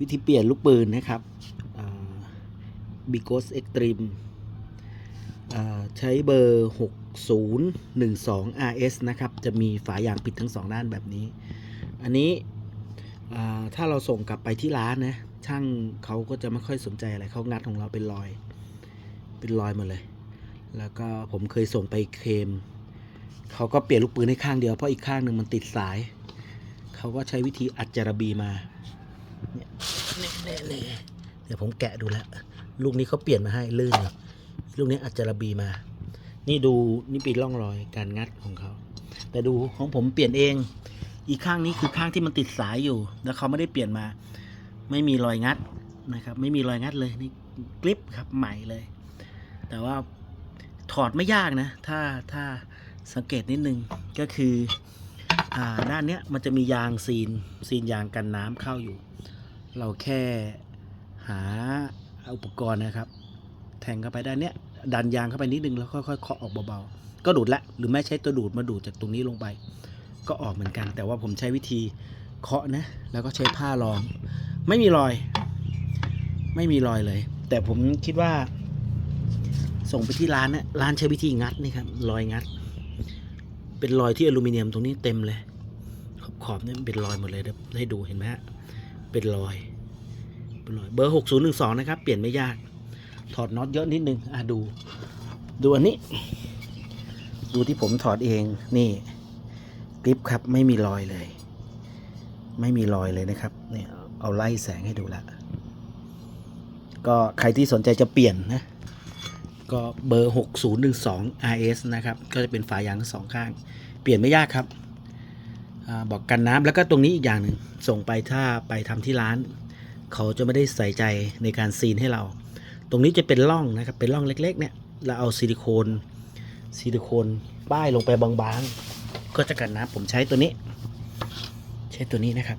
วิธีเปลี่ยนลูกปืนนะครับบิโกสเอ็กตรีมใช้เบอร์ 6012 RS นะครับ จะมีฝายางปิดทั้งสองด้านแบบนี้ อันนี้ถ้าเราส่งกลับไปที่ร้านนะ ช่างเขาก็จะไม่ค่อยสนใจอะไรเขางัดของเราเป็นรอย เป็นรอยหมาเลย แล้วก็ผมเคยส่งไปเคม เขาก็เปลี่ยนลูกปืนให้ข้างเดียว เพราะอีกข้างหนึ่งมันติดสาย เขาก็ใช้วิธีอัดจารบีมา เนี่ยเนี่ยเนี่ยเดี๋ยวผมแกะดูแล้ว ลูกนี้เขาเปลี่ยนมาให้ลื่นเลยลูกนี้อัดจารบีมา นี่ดูนี่ป็นร่องรอยการงัดของเขา แต่ดูของผมเปลี่ยนเอง อีกข้างนี้คือข้างที่มันติดสายอยู่ แล้วเขาไม่ได้เปลี่ยนมา ไม่มีรอยงัดนะครับ ไม่มีรอยงัดเลยนี่กลิปครับใหม่เลย แต่ว่าถอดไม่ยากนะ ถ้าถ้าสังเกตนิดนึงก็คืออ่าด้านเนี้ยมันจะมียางซีนซีนยางกันน้ำเข้าอยู่ เราแค่หาอุปกรณ์นะครับ แทงเข้าไปด้านเนี้ยดันยางเข้าไปนิดนึงแล้วค่อยๆเคาะออกเบาๆก็ดูดละหรือไม่ใช้ตัวดูดมาดูดจากตรงนี้ลงไป ก็ออกเหมือนกัน แต่ว่าผมใช้วิธีเคาะนะ แล้วก็ใช้ผ้ารอง ไม่มีรอย ไม่มีรอยเลย แต่ผมคิดว่า ส่งไปที่ร้านนะร้านใช้วิธีงัดนี่ครับรอยงัด เป็นรอยที่อลูมิเนียมตรงนี้เต็มเลย ขอบขอบๆเนี่ยเป็นรอยหมดเลยเดี๋ยวให้ดูเห็นไหมฮะ เป็นรอยเป็นรอย เบอร์หกศูนย์หนึ่งสองนะครับ เปลี่ยนไม่ยาก ถอดน็อตเยอะนิดนึง อะดู ดูอันนี้ ดูที่ผมถอดเอง นี่กริปครับ ไม่มีรอยเลย ไม่มีรอยเลยนะครับ เนี่ย เอาไล่แสงให้ดูละ ก็ใครที่สนใจจะเปลี่ยนนะ ก็เบอร์ 6012 RS นะครับ ก็จะเป็นฝายางทั้งสองข้าง เปลี่ยนไม่ยากครับ บอกกันน้ำแล้วก็ตรงนี้อีกอย่างหนึ่งส่งไปถ้าไปทำที่ร้าน เขาจะไม่ได้ใส่ใจในการซีนให้เรา ตรงนี้จะเป็นร่องนะครับเป็นร่องเล็ก ๆ เนี่ยเราเอาซิลิโคนซิลิโคนป้ายลงไปบางๆ ก็จะกันน้ำผมใช้ตัวนี้ ใช้ตัวนี้นะครับ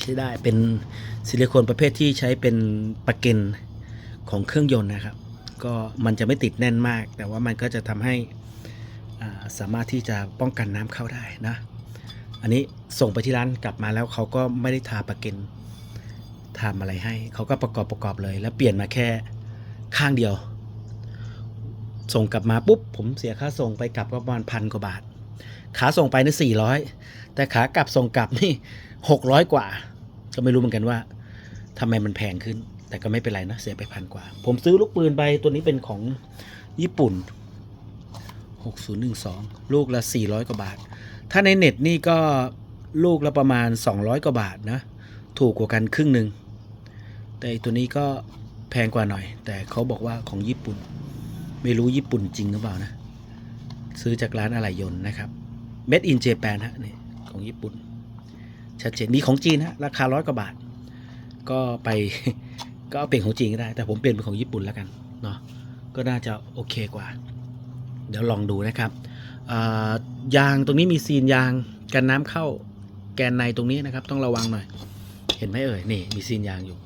ใช้ได้เป็นซิลิโคนประเภทที่ใช้เป็นประเก็นของเครื่องยนต์นะครับ ก็มันจะไม่ติดแน่นมาก แต่ว่ามันก็จะทำให้สามารถที่จะป้องกันน้ำเข้าได้นะ อันนี้ส่งไปที่ร้านกลับมาแล้วเขาก็ไม่ได้ทาปะเก็นทำอะไรให้ เขาก็ประกอบประกอบเลย แล้วเปลี่ยนมาแค่ข้างเดียว ส่งกลับมาปุ๊บ ผมเสียค่าส่งไปกลับก็ประมาณพันกว่าบาท ขาส่งไปนี่สี่ร้อยแต่ขากลับส่งกลับนี่หกร้อยกว่า ก็ไม่รู้เหมือนกันว่าทำไมมันแพงขึ้น แต่ก็ไม่เป็นไรนะ เสียไปพันกว่า ผมซื้อลูกปืนไปตัวนี้เป็นของญี่ปุ่น 6012 ลูกละ 400 กว่าบาท ถ้าในเน็ตนี่ก็ลูกละประมาณ 200 กว่าบาทนะ ถูกกว่ากันครึ่งหนึ่ง แต่ตัวนี้ก็แพงกว่าหน่อย แต่เขาบอกว่าของญี่ปุ่น ไม่รู้ญี่ปุ่นจริงหรือเปล่านะ ซื้อจากร้านอะไหล่ยนต์นะครับ Made in Japan ฮะนี่ของญี่ปุ่น ชัดเจนมีของจีนฮะราคาร้อยกว่าบาท ก็ไปก็เอาเป็นของจีนก็ได้ แต่ผมเปลี่ยนเป็นของญี่ปุ่นแล้วกันเนาะก็น่าจะโอเคกว่า เดี๋ยวลองดูนะครับ ยางตรงนี้มีซีนยางกันน้ำเข้าแกนในตรงนี้นะครับ ต้องระวังหน่อย เห็นไหมเอ่ยนี่มีซีนยางอยู่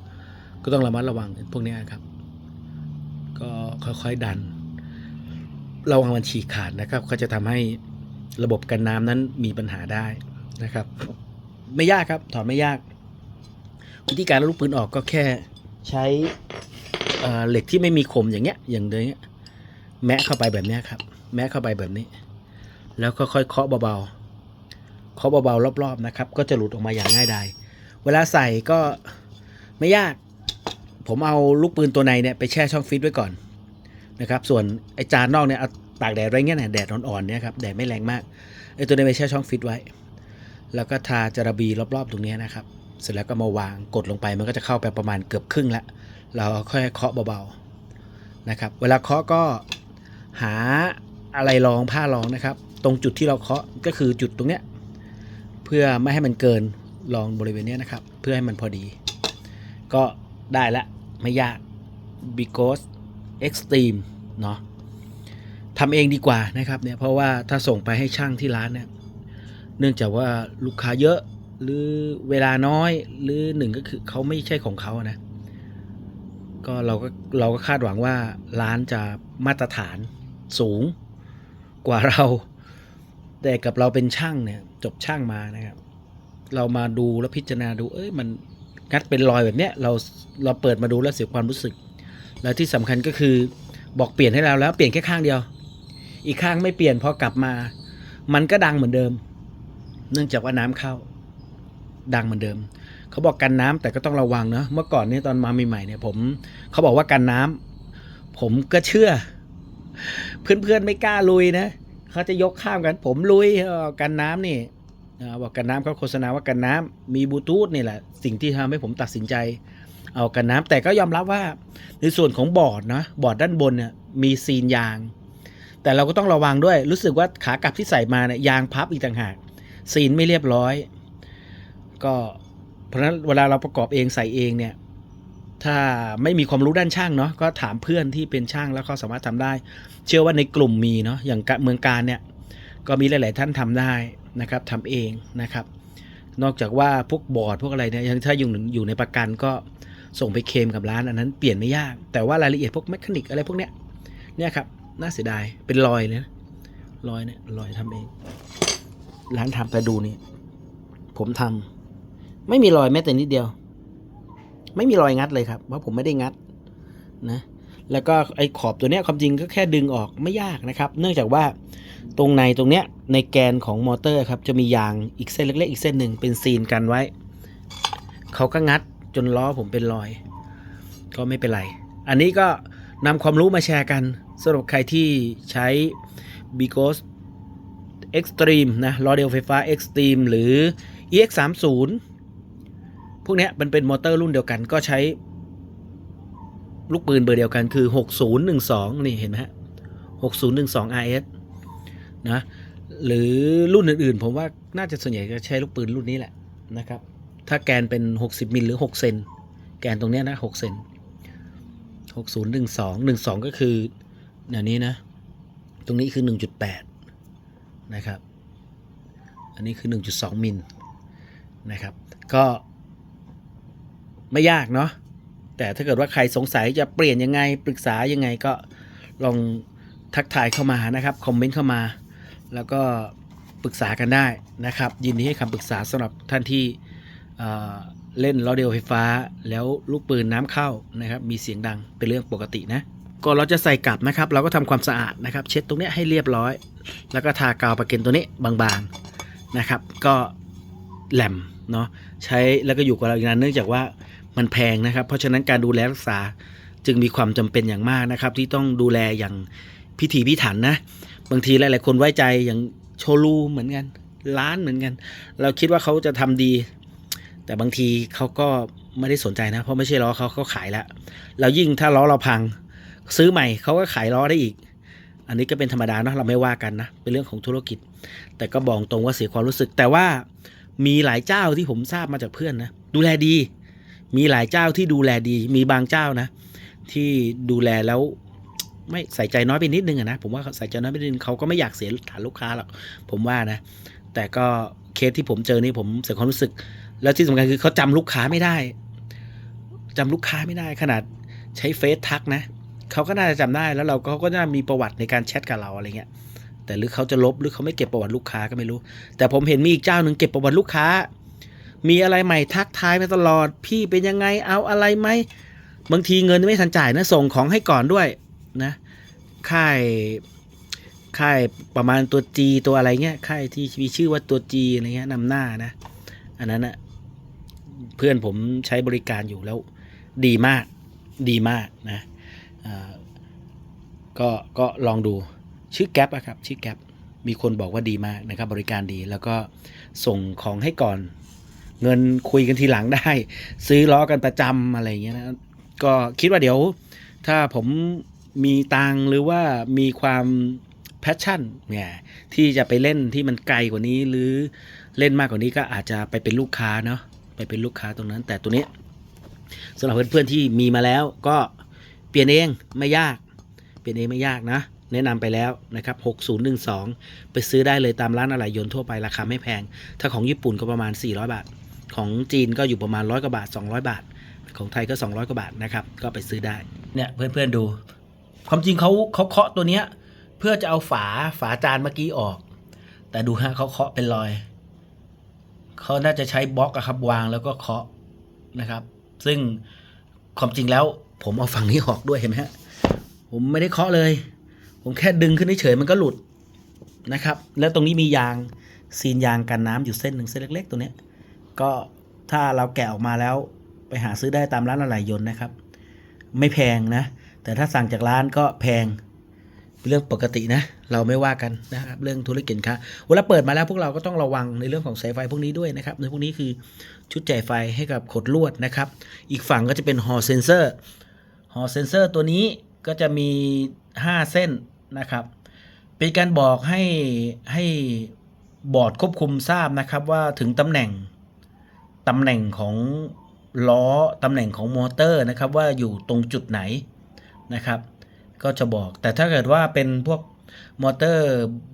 ก็ต้องระมัดระวังพวกนี้ครับ ก็ค่อยๆดันระวังมันฉีกขาดนะครับ ก็จะทำให้ระบบกันน้ำนั้นมีปัญหาได้นะครับ ไม่ยากครับถอดไม่ยาก วิธีการลูกปืนออกก็แค่ใช้เหล็กที่ไม่มีคมอย่างเงี้ยอย่างเนี้ยแมะเข้าไปแบบเนี้ยครับ แมะเข้าไปแบบนี้ แล้วก็ค่อยเคาะเบาๆ เคาะเบาๆ รอบๆนะครับ ก็จะหลุดออกมาอย่างง่ายดายเวลาใส่ก็ไม่ยาก ผมเอาลูกปืนตัวในเนี่ยไปแช่ช่องฟิตไว้ก่อนนะครับ ส่วนไอจานนอกเนี่ยเอาตากแดดไรเงี้ยนะแดดอ่อนๆเนี่ยครับแดดไม่แรงมากไอตัวนี้ไปแช่ช่องฟิตไว้ แล้วก็ทาจาระบีรอบๆ ตรงนี้นะครับ เสร็จแล้วก็มาวางกดลงไปมันก็จะเข้าไปประมาณเกือบครึ่งละเราค่อยเคาะเบาๆนะครับ เวลาเคาะก็หาอะไรรองผ้ารองนะครับ ตรงจุดที่เราเคาะก็คือจุดตรงเนี้ยเพื่อไม่ให้มันเกินรองบริเวณเนี้ยนะครับ เพื่อให้มันพอดี ก็ได้ละไม่ยาก because extreme เนาะทำเองดีกว่านะครับเนี่ยเพราะว่าถ้าส่งไปให้ช่างที่ร้านเนี่ยเนื่องจากว่าลูกค้าเยอะหรือเวลาน้อยหรือหนึ่งก็คือเขาไม่ใช่ของเขานะ ก็เราก็เราก็คาดหวังว่าร้านจะมาตรฐานสูงกว่าเรา แต่กับเราเป็นช่างเนี่ย จบช่างมานะครับ เรามาดูแล้วพิจารณาดู เอ้ยมันงัดเป็นรอยแบบเนี้ย เราเราเปิดมาดูแล้วเสียความรู้สึก แล้วที่สำคัญก็คือบอกเปลี่ยนให้เราแล้วเปลี่ยนแค่ข้างเดียว อีกข้างไม่เปลี่ยนพอกลับมา มันก็ดังเหมือนเดิม เนื่องจากว่าน้ำเข้า ดังเหมือนเดิมเขาบอกกันน้ำแต่ก็ต้องระวังเนาะเมื่อก่อนเนี่ยตอนมาใหม่ๆเนี่ย ผมเขาบอกว่ากันน้ำผมก็เชื่อ เพื่อนๆไม่กล้าลุยนะ เขาจะยกข้ามกัน ผมลุยกันน้ำนี่บอกกันน้ำเขาโฆษณาว่ากันน้ำมีบลูทูธนี่แหละ สิ่งที่ทำให้ผมตัดสินใจ เอากันน้ำแต่ก็ยอมรับว่าในส่วนของบอร์ดนะบอร์ดด้านบนเนี่ยมีซีนยาง แต่เราก็ต้องระวังด้วย รู้สึกว่าขากลับที่ใส่มาเนี่ยยางพับอีกต่างหากซีนไม่เรียบร้อย ก็เพราะนั้นเวลาเราประกอบเองใส่เองเนี่ย ถ้าไม่มีความรู้ด้านช่างเนาะก็ถามเพื่อนที่เป็นช่างแล้วเขาสามารถทำได้ เชื่อว่าในกลุ่มมีเนาะอย่างเมืองการเนี่ยก็มีหลาย ๆ ท่านทำได้นะครับทำเองนะครับ นอกจากว่าพวกบอร์ดพวกอะไรเนี่ยยังถ้าอยู่อยู่ในประกันก็ส่งไปเคมกับร้านอันนั้นเปลี่ยนไม่ยาก แต่ว่ารายละเอียดพวกแมคานิกอะไรพวกเนี้ยเนี่ยครับน่าเสียดายเป็นรอยเลยนะรอยเนี่ยรอยทำเอง ร้านทำแต่ดูนี่ผมทำไม่มีรอยแม้แต่นิดเดียว ไม่มีรอยงัดเลยครับเพราะผมไม่ได้งัดนะแล้วก็ไอ้ขอบตัวเนี้ยความจริงก็แค่ดึงออกไม่ยากนะครับ เนื่องจากว่าตรงในตรงเนี้ยในแกนของมอเตอร์ครับจะมียางอีกเส้นเล็กๆอีกเส้นหนึ่งเป็นซีนกันไว้ เขาก็งัดจนล้อผมเป็นรอย ก็ไม่เป็นไร อันนี้ก็นำความรู้มาแชร์กันสำหรับใครที่ใช้ b i g o s Extreme นะล้อเดียวไฟฟ้า Extreme หรือ EX30 พวกนี้มันเป็นมอเตอร์รุ่นเดียวกันก็ใช้ ลูกปืนเบอร์เดียวกันคือ 6012 นี่เห็นไหมฮะ 6012 RS นะหรือรุ่นอื่นๆ ผมว่าน่าจะส่วนใหญ่จะใช้ลูกปืนรุ่นนี้แหละนะครับ ถ้าแกนเป็น 60มิลหรือ 6 เซนแกนตรงนี้นะ 6 เซน6012 12 ก็คืออย่างนี้นะ ตรงนี้คือ 1.8 นะครับ อันนี้คือ 1.2 มิลนะครับ ก็ ไม่ยากเนาะแต่ถ้าเกิดว่าใครสงสัยจะเปลี่ยนยังไงปรึกษายังไงก็ลองทักทายเข้ามานะครับคอมเมนต์เข้ามา แล้วก็ปรึกษากันได้นะครับ ยินดีให้คำปรึกษาสำหรับท่านที่เเล่นล้อเดียวไฟฟ้า แล้วลูกปืนน้ำเข้านะครับ มีเสียงดังเป็นเรื่องปกตินะก่อนเราจะใส่กลับนะครับ เราก็ทำความสะอาดนะครับ เช็ดตรงเนี้ยให้เรียบร้อย แล้วก็ทากาวประเก็นตัวนี้บางๆนะครับ ก็แหลมเนาะใช้แล้วก็อยู่กับเราอีกนานเนื่องจากว่า มันแพงนะครับ เพราะฉะนั้นการดูแลรักษาจึงมีความจำเป็นอย่างมากนะครับ ที่ต้องดูแลอย่างพิถีพิถันนะ บางทีหลาย ๆ คนไว้ใจอย่างโชลูเหมือนกันร้านเหมือนกัน เราคิดว่าเขาจะทำดี แต่บางทีเขาก็ไม่ได้สนใจนะ เพราะไม่ใช่ล้อเขาเขาขายแล้วแล้วยิ่งถ้าล้อเราพัง ซื้อใหม่เขาก็ขายล้อได้อีก อันนี้ก็เป็นธรรมดาเนาะเราไม่ว่ากันนะ เป็นเรื่องของธุรกิจ แต่ก็บอกตรงว่าเสียความรู้สึก แต่ว่ามีหลายเจ้าที่ผมทราบมาจากเพื่อนนะดูแลดี มีหลายเจ้าที่ดูแลดี มีบางเจ้านะ ที่ดูแลแล้วไม่ใส่ใจน้อยไปนิดนึงอะนะ ผมว่าใส่ใจน้อยไปนิดนึงเขาก็ไม่อยากเสียฐานลูกค้าหรอกผมว่านะ แต่ก็เคสที่ผมเจอนี่ผมเสียความรู้สึก แล้วที่สำคัญคือเขาจำลูกค้าไม่ได้จำลูกค้าไม่ได้ขนาดใช้เฟซทักนะเขาก็น่าจะจำได้แล้วเราก็เขาก็น่ามีประวัติในการแชทกับเราอะไรเงี้ยแต่หรือเขาจะลบหรือเขาไม่เก็บประวัติลูกค้าก็ไม่รู้ แต่ผมเห็นมีอีกเจ้าหนึ่งเก็บประวัติลูกค้า มีอะไรใหม่ทักทายมาตลอด พี่เป็นยังไงเอาอะไรไหมบางทีเงินไม่ทันจ่ายนะส่งของให้ก่อนด้วยนะค่ายค่ายประมาณตัว G ตัวอะไรเงี้ยค่ายที่มีชื่อว่าตัว G อะไรเงี้ยนำหน้านะ อันนั้นนะเพื่อนผมใช้บริการอยู่แล้วดีมากดีมากนะก็ก็ลองดูชื่อแก๊ปอะครับชื่อแก๊ปมีคนบอกว่าดีมากนะครับบริการดีแล้วก็ส่งของให้ก่อน เงินคุยกันทีหลังได้ ซื้อล้อกันประจำอะไรเงี้ยนะก็คิดว่าเดี๋ยว ถ้าผมมีตังหรือว่ามีความแพชชั่นเนี่ยที่จะไปเล่นที่มันไกลกว่านี้หรือเล่นมากกว่านี้ก็อาจจะไปเป็นลูกค้าเนาะไปเป็นลูกค้าตรงนั้น แต่ตัวนี้สำหรับเพื่อนๆที่มีมาแล้วก็เปลี่ยนเองไม่ยาก เปลี่ยนเองไม่ยากนะ แนะนำไปแล้วนะครับ 6012 ไปซื้อได้เลยตามร้านอะไหล่ยนต์ทั่วไปราคาไม่แพง ถ้าของญี่ปุ่นก็ประมาณ 400 บาท ของจีนก็อยู่ประมาณร้อยกว่าบาท 200 บาท ของไทยก็ 200 กว่าบาทนะครับ ก็ไปซื้อได้ เนี่ยเพื่อนๆดู ความจริงเขาเขาเคาะตัวเนี้ย เพื่อจะเอาฝาฝาจานเมื่อกี้ออก แต่ดูฮะเขาเคาะเป็นรอย เขาน่าจะใช้บล็อกอะครับวางแล้วก็เคาะนะครับ ซึ่งความจริงแล้ว ผมเอาฝั่งนี้ออกด้วยเห็นไหมฮะ ผมไม่ได้เคาะเลย ผมแค่ดึงขึ้นเฉยมันก็หลุดนะครับ แล้วตรงนี้มียางซีนยางกันน้ำอยู่เส้นหนึ่งเส้นเล็ก ๆ ตัวเนี้ย ก็ถ้าเราแกะออกมาแล้วไปหาซื้อได้ตามร้านอะไหล่ยนต์นะครับ ไม่แพงนะ แต่ถ้าสั่งจากร้านก็แพงเป็นเรื่องปกตินะ เราไม่ว่ากันนะครับเรื่องธุรกิจค้าเวลาเปิดมาแล้วพวกเราก็ต้องระวังในเรื่องของสายไฟพวกนี้ด้วยนะครับในพวกนี้คือชุดจ่ายไฟให้กับขดลวดนะครับ อีกฝั่งก็จะเป็นฮอเซนเซอร์ฮอเซนเซอร์ตัวนี้ก็จะมี 5 เส้นนะครับ เป็นการบอกให้ให้บอร์ดควบคุมทราบนะครับว่าถึงตำแหน่ง ตำแหน่งของล้อตำแหน่งของมอเตอร์นะครับว่าอยู่ตรงจุดไหนนะครับ ก็จะบอกแต่ถ้าเกิดว่าเป็นพวกมอเตอร์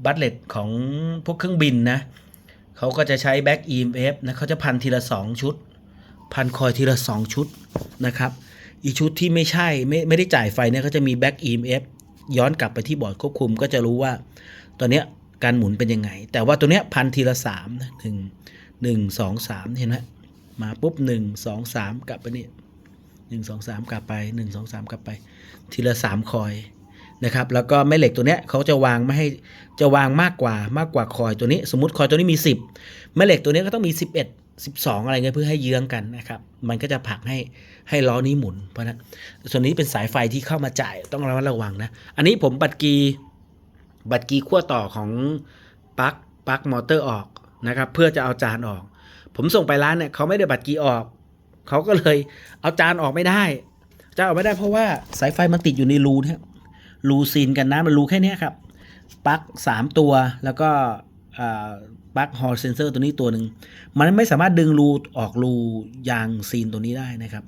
บัตเลตของพวกเครื่องบินนะเขาก็จะใช้แบ็ก EMF นะเขาจะพันทีละ 2 ชุด พันคอยทีละ 2 ชุดนะครับอีกชุดที่ไม่ใช่ไม่ไม่ได้จ่ายไฟเนี่ยก็จะมีแบ็ก EMF ย้อนกลับไปที่บอร์ดควบคุมก็จะรู้ว่าตัวเนี้ยการหมุนเป็นยังไง แต่ว่าตัวเนี้ยพันทีละสามนะหนึ่งหนึ่งสองสามเห็นไหม มาปุ๊บหนึ่งสองสามกลับไปนี่หนึ่งสองสามกลับไปหนึ่งสองสามกลับไป ทีละสามคอยนะครับแล้วก็แม่เหล็กตัวเนี้ยเขาจะวางไม่ให้จะวางมากกว่ามากกว่าคอยตัวนี้ สมมติคอยตัวนี้มี 10 แม่เหล็กตัวนี้ก็ต้องมี 11 12 อะไรเงี้ยเพื่อให้เยื้องกันนะครับมันก็จะผลักให้ให้ล้อนี้หมุนเพราะฉะนั้นส่วนนี้เป็นสายไฟที่เข้ามาจ่ายต้องระมัดระวังนะ อันนี้ผมบัตรกีบัตรกีขั้วต่อของปลั๊กปลั๊กมอเตอร์ออกนะครับเพื่อจะเอาจานออก ผมส่งไปร้านเนี่ยเขาไม่ได้บัตรกีออก เขาก็เลยเอาจานออกไม่ได้จะออกไม่ได้เพราะว่าสายไฟมันติดอยู่ในรูเนี่ยรูซีนกันน้ำมันรูแค่เนี้ยครับปลั๊กสามตัวแล้วก็ปลั๊กฮอลเซนเซอร์ตัวนี้ตัวหนึ่งมันไม่สามารถดึงรูออกรูยางซีนตัวนี้ได้นะครับ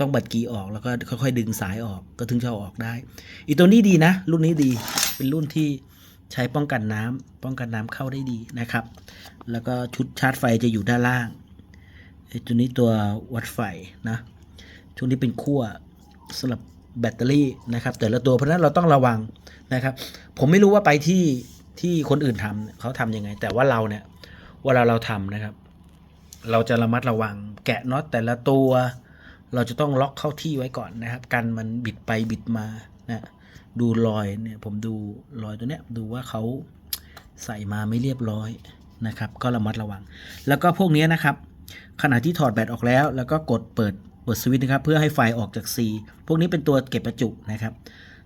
ต้องบัดกีออกแล้วก็ค่อยๆดึงสายออกก็ถึงจะอออกได้ อีตัวนี้ดีนะ รุ่นนี้ดีเป็นรุ่นที่ ใช้ป้องกันน้ำป้องกันน้ำเข้าได้ดีนะครับ แล้วก็ชุดชาร์จไฟจะอยู่ด้านล่างตัวนี้ตัววัดไฟนะช่วงนี้เป็นขั้วสำหรับแบตเตอรี่นะครับ แต่ละตัวเพราะฉะนั้นเราต้องระวังนะครับ ผมไม่รู้ว่าไปที่ที่คนอื่นทำเขาทำยังไง แต่ว่าเราเนี่ยเวลาเราทำนะครับ เราจะระมัดระวัง แกะน็อตแต่ละตัว เราจะต้องล็อกเข้าที่ไว้ก่อนนะครับ กันมันบิดไปบิดมานะ ดูรอยเนี่ยผมดูรอยตัวเนี้ยดูว่าเขาใส่มาไม่เรียบร้อยนะครับ ก็ระมัดระวัง แล้วก็พวกนี้นะครับ ขณะที่ถอดแบตออกแล้ว แล้วก็กดเปิดเปิดสวิตช์นะครับ เพื่อให้ไฟออกจาก C พวกนี้เป็นตัวเก็บประจุนะครับ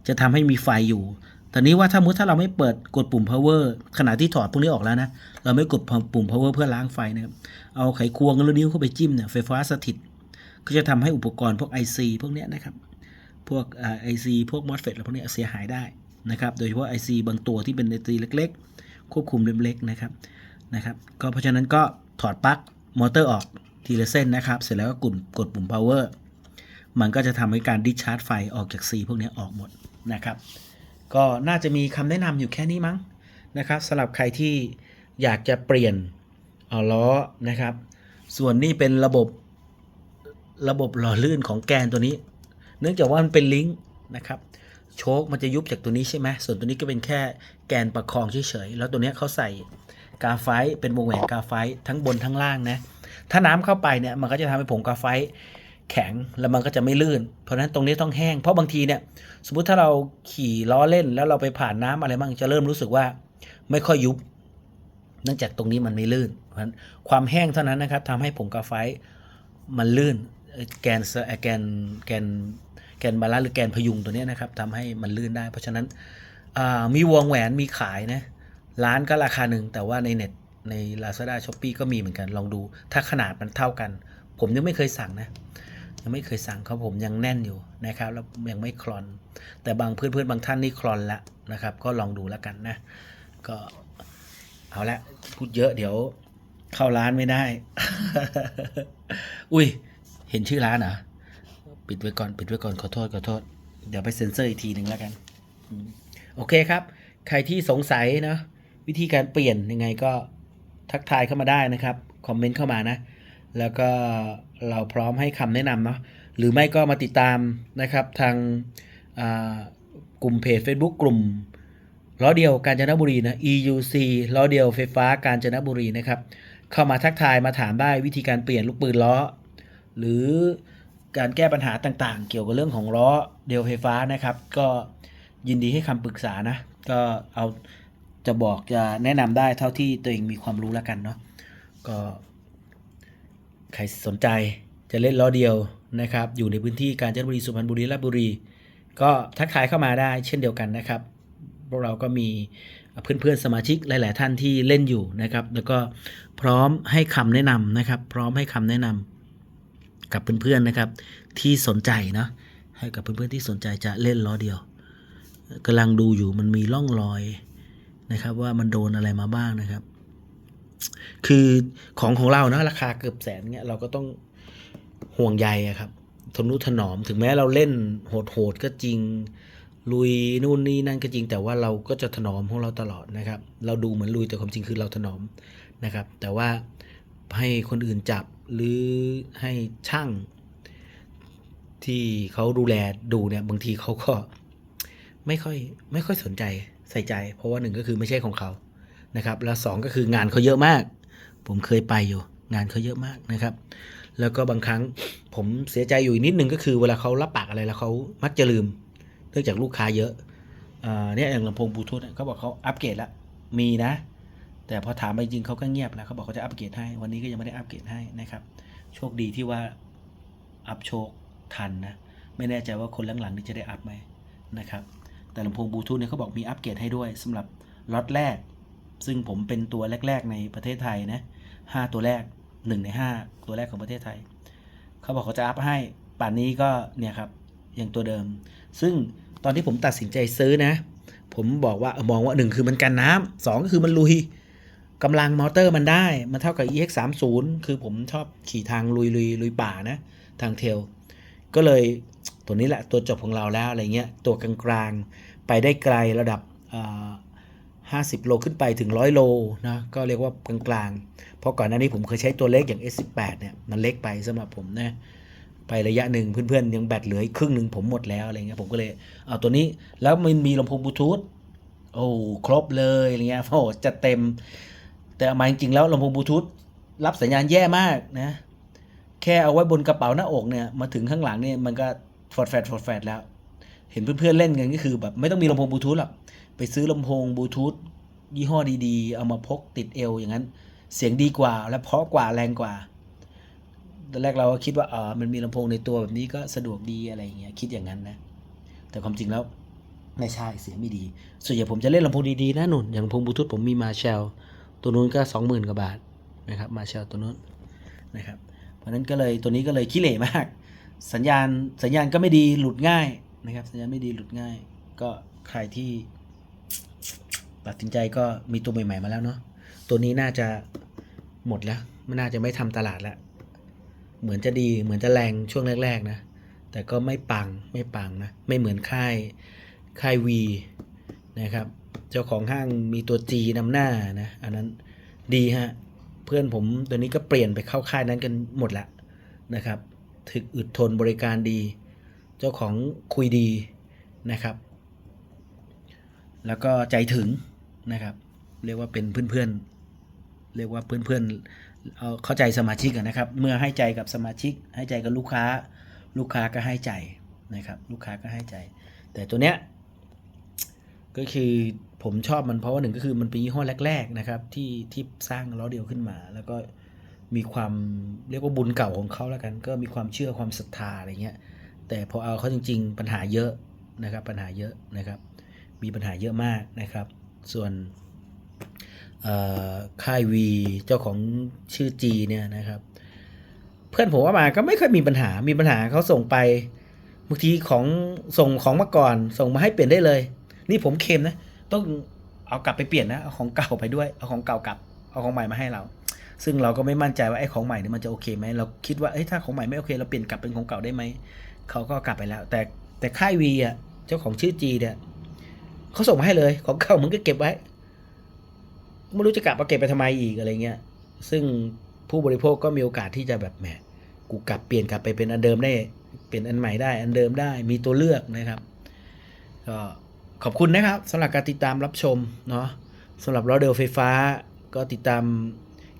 จะทำให้มีไฟอยู่ตอนนี้ว่าถ้ามุติถ้าเราไม่เปิดกดปุ่ม power ขณะที่ถอดพวกนี้ออกแล้วนะเราไม่กดปุ่ม power เพื่อล้างไฟนะครับเอาไขควงหรือนิ้วเข้าไปจิ้มเนี่ยไฟฟ้าสถิต ก็จะทำให้อุปกรณ์พวก IC พวกนี้นะครับ พวกไอซีพวก MOSFET อะไรพวกนี้เสียหายได้นะครับ โดยเฉพาะ IC บางตัวที่เป็น IC เล็ก ๆ ควบคุมเล็กๆนะครับนะครับ ก็เพราะฉะนั้นก็ถอดปลั๊กมอเตอร์ออกทีละเส้นนะครับ เสร็จแล้วก็กดกดปุ่ม power มันก็จะทำให้การดิชาร์จไฟออกจาก C พวกนี้ออกหมดนะครับ ก็น่าจะมีคำแนะนำอยู่แค่นี้มั้งนะครับสำหรับใครที่อยากจะเปลี่ยนเอาล้อนะครับ ส่วนนี้เป็นระบบระบบหล่อลื่นของแกนตัวนี้ เนื่องจากว่ามันเป็นลิงก์นะครับโชคมันจะยุบจากตัวนี้ใช่ไหมส่วนตัวนี้ก็เป็นแค่แกนประคองเฉยๆ แล้วตัวนี้เขาใส่กาไฟเป็นวงแหวนกาไฟทั้งบนทั้งล่างนะ ถ้าน้ำเข้าไปเนี่ยมันก็จะทำให้ผงกาไฟแข็งแล้วมันก็จะไม่ลื่น เพราะฉะนั้นตรงนี้ต้องแห้ง เพราะบางทีเนี่ยสมมุติถ้าเราขี่ล้อเล่นแล้วเราไปผ่านน้ำอะไรบ้างจะเริ่มรู้สึกว่าไม่ค่อยยุบ เนื่องจากตรงนี้มันไม่ลื่น เพราะฉะนั้นความแห้งเท่านั้นนะครับทำให้ผงกาไฟมันลื่นแกนแกนแกน แกนบาลานซ์หรือแกนพยุงตัวนี้นะครับทำให้มันลื่นได้ เพราะฉะนั้นมีวงแหวนมีขายนะร้านก็ราคาหนึ่งแต่ว่าในเน็ตใน Lazada s h o p e e ก็มีเหมือนกันลองดู ถ้าขนาดมันเท่ากัน ผมยังไม่เคยสั่งนะ ยังไม่เคยสั่งเขาผมยังแน่นอยู่นะครับ แล้วยังไม่คลอน แต่บางเพื่อนๆบางท่านนี่คลอนละนะครับ ก็ลองดูแล้วกันนะ ก็เอาละพูดเยอะเดี๋ยวเข้าร้านไม่ได้ อุ้ย เห็นชื่อร้านเหรอ ปิดไว้ก่อน ปิดไว้ก่อน ขอโทษ ขอโทษ เดี๋ยวไปเซ็นเซอร์อีกทีหนึ่งแล้วกัน โอเคครับ ใครที่สงสัยนะ วิธีการเปลี่ยนยังไงก็ทักทายเข้ามาได้นะครับ คอมเมนต์เข้ามานะ แล้วก็เราพร้อมให้คำแนะนำเนาะ หรือไม่ก็มาติดตามนะครับทางกลุ่มเพจ Facebook กลุ่มล้อเดียวกาญจนบุรีนะ EUC ล้อเดียวไฟฟ้ากาญจนบุรีนะครับ เข้ามาทักทายมาถามได้วิธีการเปลี่ยนลูกปืนล้อ หรือ การแก้ปัญหาต่างๆ เกี่ยวกับเรื่องของล้อเดียวไฟฟ้านะครับ ก็ยินดีให้คำปรึกษานะ ก็เอาจะบอกจะแนะนำได้เท่าที่ตัวเองมีความรู้แล้วกันเนาะก็ใครสนใจจะเล่นล้อเดียวนะครับ อยู่ในพื้นที่กาญจนบุรีสุพรรณบุรีราชบุรี ก็ทักทายเข้ามาได้เช่นเดียวกันนะครับ พวกเราก็มีเพื่อนๆสมาชิกหลาย ๆ ท่านที่เล่นอยู่นะครับ แล้วก็พร้อมให้คำแนะนำนะครับ พร้อมให้คำแนะนำ กับเพื่อนๆนะครับ ที่สนใจเนาะให้กับเพื่อนๆที่สนใจจะเล่นล้อเดียวกำลังดูอยู่มันมีร่องรอยนะครับ ว่ามันโดนอะไรมาบ้างนะครับ คือของของเรานะราคาเกือบแสนเนี่ยเราก็ต้องห่วงใยครับทนุถนอมถึงแม้เราเล่นโหดๆก็จริงลุยนู่นนี่นั่นก็จริง แต่ว่าเราก็จะถนอมของเราตลอดนะครับ เราดูเหมือนลุยแต่ความจริงคือเราถนอมนะครับ แต่ว่าให้คนอื่นจับ หรือให้ช่างที่เขาดูแลดูเนี่ยบางทีเขาก็ไม่ค่อยไม่ค่อยสนใจใส่ใจ เพราะว่าหนึ่งก็คือไม่ใช่ของเขานะครับ แล้วสองก็คืองานเขาเยอะมาก ผมเคยไปอยู่ งานเขาเยอะมากนะครับ แล้วก็บางครั้งผมเสียใจอยู่นิดนึงก็คือเวลาเขารับปากอะไรแล้วเขามักจะลืม เนื่องจากลูกค้าเยอะอ่าเนี่ยอย่างลำโพงบลูทูธเนี่ยเขาบอกเขาอัปเกรดแล้วมีนะ แต่พอถามไปจริงเขาก็เงียบแล้วเขาบอกเขาจะอัปเกรดให้ วันนี้ก็ยังไม่ได้อัปเกรดให้นะครับ โชคดีที่ว่าอัพโชคทันนะ ไม่แน่ใจว่าคนหลังๆนี่จะได้อัพไหมนะครับ แต่ลำโพงบลูทูธเนี่ยเขาบอกมีอัปเกรดให้ด้วยสำหรับล็อตแรก ซึ่งผมเป็นตัวแรก ๆ ในประเทศไทยนะห้าตัวแรกหนึ่งในห้าตัวแรกของประเทศไทย เขาบอกเขาจะอัพให้ป่านนี้ก็เนี่ยครับยังตัวเดิม ซึ่งตอนที่ผมตัดสินใจซื้อนะ ผมบอกว่า มองว่าหนึ่งคือมันกันน้ำสองก็คือมันลุย กำลังมอเตอร์มันได้ มันเท่ากับ EX 3 0คือผมชอบขี่ทางลุยลุยลุยป่านะ ทางเทล ก็เลยตัวนี้แหละตัวจบของเราแล้วอะไรเงี้ย ตัวกลางๆ ไปได้ไกลระดับห้าสิบโลขึ้นไปถึงร้อยโลนะ ก็เรียกว่ากลางๆ เพราะก่อนหน้านี้ผมเคยใช้ตัวเล็กอย่าง S18 เนี่ย มันเล็กไปสำหรับผมนะไประยะหนึ่งเพื่อนๆ ยังแบตเหลืออีกครึ่งหนึ่งผมหมดแล้วอะไรเงี้ยผมก็เลยเอาตัวนี้แล้วมันมีลำโพงบลูทูธโอ้ครบเลยอะไรเงี้ยโอ้จะเต็ม แต่เอามาจริงๆแล้วลำโพงบลูทูธรับสัญญาณแย่มากนะ แค่เอาไว้บนกระเป๋าหน้าอกเนี่ยมาถึงข้างหลังเนี่ยมันก็ฟอดแฟดฟอดแฟดแล้ว เห็นเพื่อนๆเล่นกันก็คือแบบไม่ต้องมีลำโพงบลูทูธหรอกไปซื้อลำโพงบลูทูธยี่ห้อดีๆ เอามาพกติดเอวอย่างนั้น เสียงดีกว่าและเพราะกว่าแรงกว่าตอนแรกเราก็คิดว่าเออมันมีลำโพงในตัวแบบนี้ก็สะดวกดีอะไรอย่างเงี้ยคิดอย่างนั้นนะ แต่ความจริงแล้วไม่ใช่เสียงไม่ดี ส่วนใหญ่ผมจะเล่นลำโพงดีๆนะหนุนอย่างลำโพงบลูทูธผมมีมาเชล ตัวนู้นก็สองหมื่นกว่าบาทนะครับมาเชลตัวนู้นนะครับเพราะนั้นก็เลยตัวนี้ก็เลยขี้เหร่มาก สัญญาณสัญญาณก็ไม่ดีหลุดง่ายนะครับ สัญญาณไม่ดีหลุดง่าย ก็ใครที่ตัดสินใจก็มีตัวใหม่ ๆ มาแล้วเนาะตัวนี้น่าจะหมดแล้วไม่น่าจะไม่ทำตลาดแล้วเหมือนจะดีเหมือนจะแรงช่วงแรก ๆ นะ แต่ก็ไม่ปังไม่ปังนะ ไม่เหมือนค่ายค่ายวีนะครับ เจ้าของห้างมีตัว G นำหน้านะ อันนั้นดีฮะ เพื่อนผมตัวนี้ก็เปลี่ยนไปเข้าค่ายนั้นกันหมดละนะครับ ถึกอึดทนบริการดี เจ้าของคุยดีนะครับ แล้วก็ใจถึงนะครับ เรียกว่าเป็นเพื่อนๆ เรียกว่าเพื่อนๆเอาเข้าใจสมาชิกนะครับ เมื่อให้ใจกับสมาชิก ให้ใจกับลูกค้า ลูกค้าก็ให้ใจนะครับ ลูกค้าก็ให้ใจ แต่ตัวเนี้ย ก็คือผมชอบมันเพราะว่าหนึ่งก็คือมันเป็นยี่ห้อแรก ๆนะครับ ที่ที่สร้างล้อเดียวขึ้นมา แล้วก็มีความเรียกว่าบุญเก่าของเขาแล้วกัน ก็มีความเชื่อความศรัทธาอะไรเงี้ยแต่พอเอาเขาจริง ๆ ปัญหาเยอะนะครับ ปัญหาเยอะนะครับ มีปัญหาเยอะมากนะครับ ส่วนเอ่อค่ายวีเจ้าของชื่อจีเนี่ยนะครับ เพื่อนผมว่ามาก็ไม่เคยมีปัญหามีปัญหาเขาส่งไปบางทีของส่งของมาก่อน ส่งมาให้เปลี่ยนได้เลย นี่ผมเค็มนะ ต้องเอากลับไปเปลี่ยนนะ เอาของเก่าไปด้วย เอาของเก่ากลับ เอาของใหม่มาให้เรา ซึ่งเราก็ไม่มั่นใจว่าไอ้ของใหม่เนี่ยมันจะโอเคไหม เราคิดว่าเอ้ยถ้าของใหม่ไม่โอเค เราเปลี่ยนกลับเป็นของเก่าได้ไหม เขาก็กลับไปแล้ว แต่แต่ค่ายวีอะ เจ้าของชื่อจีเนี่ยเขาส่งมาให้เลย ของเก่ามึงก็เก็บไว้ ไม่รู้จะกลับมาเก็บไปทำไมอีกอะไรเงี้ย ซึ่งผู้บริโภคก็มีโอกาสที่จะแบบแหม กูกลับเปลี่ยนกลับไปเป็นอันเดิมได้ เปลี่ยนอันใหม่ได้ อันเดิมได้ มีตัวเลือกนะครับ ก็ ขอบคุณนะครับสำหรับการติดตามรับชมเนาะสำหรับล้อเดลไฟฟ้าก็ติดตาม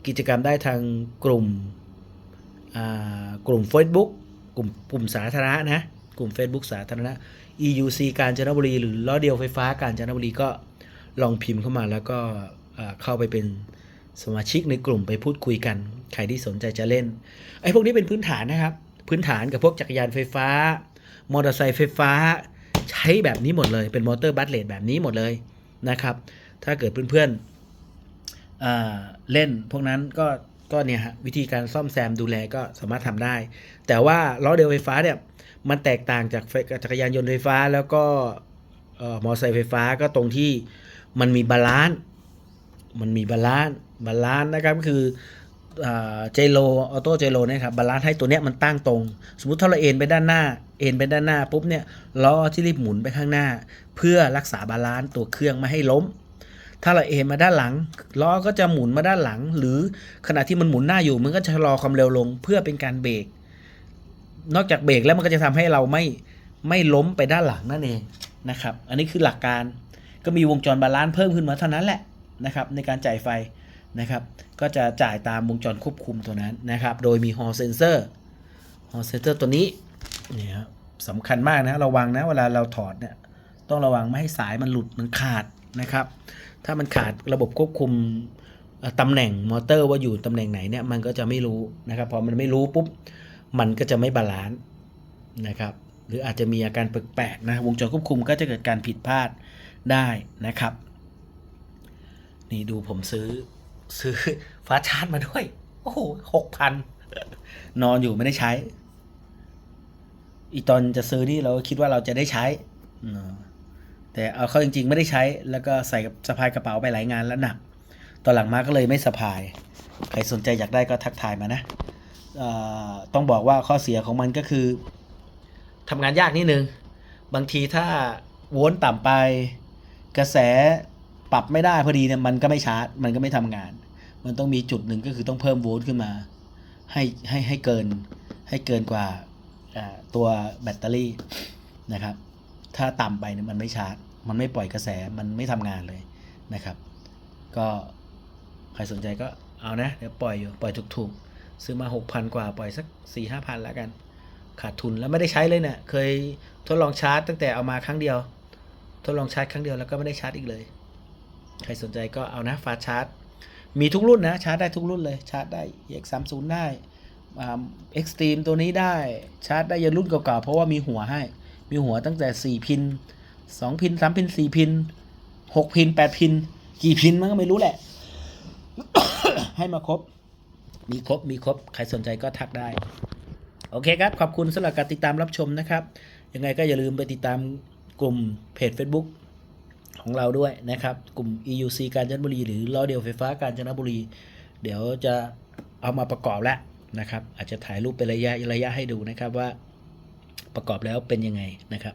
กิจกรรมได้ทางกลุ่มกลุ่ม Facebook กลุ่มกลุ่มสาธารณะนะกลุ่ม Facebook สาธารณะ EUC การจนบุรี หรือล้อเดียวไฟฟ้าการจนบุรีก็ลองพิมพ์เข้ามาแล้วก็เข้าไปเป็นสมาชิกในกลุ่มไปพูดคุยกัน ใครที่สนใจจะเล่น ไอ้พวกนี้เป็นพื้นฐานนะครับ พื้นฐานกับพวกจักรยานไฟฟ้า มอเตอร์ไซค์ไฟฟ้า ใช้แบบนี้หมดเลยเป็นมอเตอร์บัสเลดแบบนี้หมดเลยนะครับ ถ้าเกิดเพื่อนๆอ่าเล่นพวกนั้นก็ก็เนี่ยฮะวิธีการซ่อมแซมดูแลก็สามารถทำได้ แต่ว่าล้อเดียวไฟฟ้าเนี่ยมันแตกต่างจากจักรยานยนต์ไฟฟ้าแล้วก็มอเตอร์ไซค์ไฟฟ้าก็ตรงที่มันมีบาลานซ์มันมีบาลานซ์บาลานซ์นะครับก็คือเจโลออโต้เจโลนี่ยครับบาลานซ์ให้ตัวเนี้ยมันตั้งตรง สมมติถ้าเราเอ็นไปด้านหน้า เอ็นไปด้านหน้าปุ๊บเนี่ยล้อที่รีบหมุนไปข้างหน้า เพื่อรักษาบาลานซ์ตัวเครื่องไม่ให้ล้ม ถ้าเราเอ็นมาด้านหลังล้อก็จะหมุนมาด้านหลัง หรือขณะที่มันหมุนหน้าอยู่มันก็จะชะลอความเร็วลง เพื่อเป็นการเบรกนอกจากเบรกแล้วมันก็จะทำให้เราไม่ไม่ล้มไปด้านหลังนั่นเองนะครับ อันนี้คือหลักการก็มีวงจรบาลานซ์เพิ่มขึ้นมาเท่านั้นแหละนะครับในการจ่ายไฟนะครับ ก็จะจ่ายตามวงจรควบคุมตัวนั้นนะครับ โดยมี Hall Sensor Hall Sensor ตัวนี้ ยครับสำคัญมากนะระวังนะเวลาเราถอดเนี่ยต้องระวังไม่ให้สายมันหลุดมันขาดนะครับ ถ้ามันขาดระบบควบคุมตำแหน่งมอเตอร์ว่าอยู่ตำแหน่งไหนเนี่ยมันก็จะไม่รู้นะครับพอมันไม่รู้ปุ๊บมันก็จะไม่บาลานซ์นะครับ หรืออาจจะมีอาการแปลกๆนะวงจรควบคุมก็จะเกิดการผิดพลาดได้นะครับ นี่ดูผมซื้อซื้อฟ้าชาร์จมาด้วย โอ้โหหกพันนอนอยู่ไม่ได้ใช้ อีตอนจะซื้อนี่เราก็คิดว่าเราจะได้ใช้ แต่เอาเข้าจริง ๆ ไม่ได้ใช้ แล้วก็ใส่กับสะพายกระเป๋าไปหลายงานแล้วหนัก ตอนหลังมาก็เลยไม่สะพาย ใครสนใจอยากได้ก็ทักทายมานะ ต้องบอกว่าข้อเสียของมันก็คือทำงานยากนิดนึง บางทีถ้าโวลต์ต่ำไป กระแสปรับไม่ได้พอดีเนี่ยมันก็ไม่ชาร์จ มันก็ไม่ทำงาน มันต้องมีจุดหนึ่งก็คือต้องเพิ่มโวลต์ขึ้นมา ให้ให้ให้เกินให้เกินกว่า ตัวแบตเตอรี่นะครับ ถ้าต่ำไปเนี่ยมันไม่ชาร์จ มันไม่ปล่อยกระแสมันไม่ทำงานเลยนะครับ ก็ใครสนใจก็เอานะ เดี๋ยวปล่อยอยู่ปล่อยถูกๆ ซื้อมา 6,000 กว่าปล่อยสัก 4 5พันแล้วกัน ขาดทุนแล้วไม่ได้ใช้เลยเนี่ยเคยทดลองชาร์จตั้งแต่เอามาครั้งเดียว ทดลองชาร์จครั้งเดียวแล้วก็ไม่ได้ชาร์จอีกเลย ใครสนใจก็เอานะฟาชาร์จ มีทุกรุ่นนะชาร์จได้ทุกรุ่นเลยชาร์จได้ X30 ได้ เอ่า Extreme ตัวนี้ได้ชาร์จได้ยันรุ่นเก่าๆ เพราะว่ามีหัวให้ มีหัวตั้งแต่ 4 พิน 2 พิน 3 พิน 4 พิน 6 พิน 8 พิน กี่พินมันก็ไม่รู้แหละ ให้มาครบ มีครบ มีครบ ใครสนใจก็ทักได้ โอเคครับ ขอบคุณสำหรับการติดตามรับชมนะครับ ยังไงก็อย่าลืมไปติดตามกลุ่มเพจ Facebook ของเราด้วยนะครับ กลุ่ม EUC กาญจนบุรี หรือล้อเดียวไฟฟ้ากาญจนบุรี เดี๋ยวจะเอามาประกอบแล้ว นะครับ อาจจะถ่ายรูปเป็นระยะระยะให้ดูนะครับว่าประกอบแล้วเป็นยังไงนะครับ